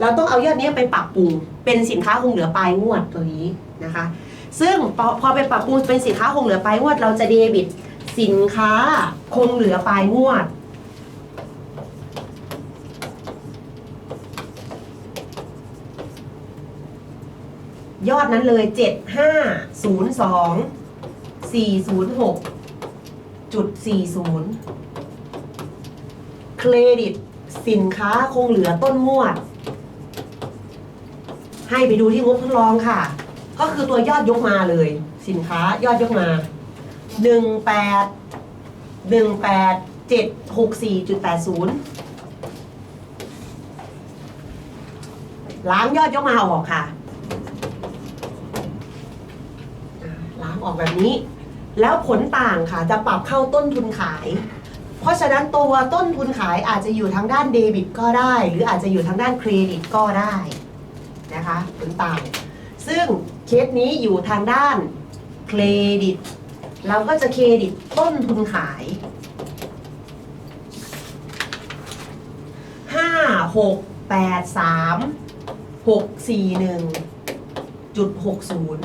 เราต้องเอายอดนี้ไปปรับปรุงเป็นสินค้าคงเหลือปลายงวดตัวนี้นะคะ ซึ่งพอพอไปปรับปรุงเป็นสินค้าคงเหลือปลายงวด เราจะเดบิตสินค้าคงเหลือปลายงวด ยอดนั้นเลยเจ็ดห้าศูนย์สองสี่ศูนย์หกจุดสี่ศูนย์เครดิตสินค้าคงเหลือต้นงวด ให้ไปดูที่งบทดลองค่ะ ก็คือตัวยอดยกมาเลย สินค้ายอดยกมาหนึ่งแปดหนึ่งแปดเจ็ดหกสี่จุดแปดศูนย์ล้างยอดยกมาออกค่ะ ล้างออกแบบนี้ แล้วผลต่างค่ะจะปรับเข้าต้นทุนขาย เพราะฉะนั้นตัวต้นทุนขายอาจจะอยู่ทางด้านเดบิตก็ได้ หรืออาจจะอยู่ทางด้านเครดิตก็ได้ นะคะผลต่างซึ่งเคสนี้อยู่ทางด้านเครดิต เราก็จะเครดิตต้นทุนขายห้าหกแปดสามหกสี่หนึ่งจุดหกศูนย์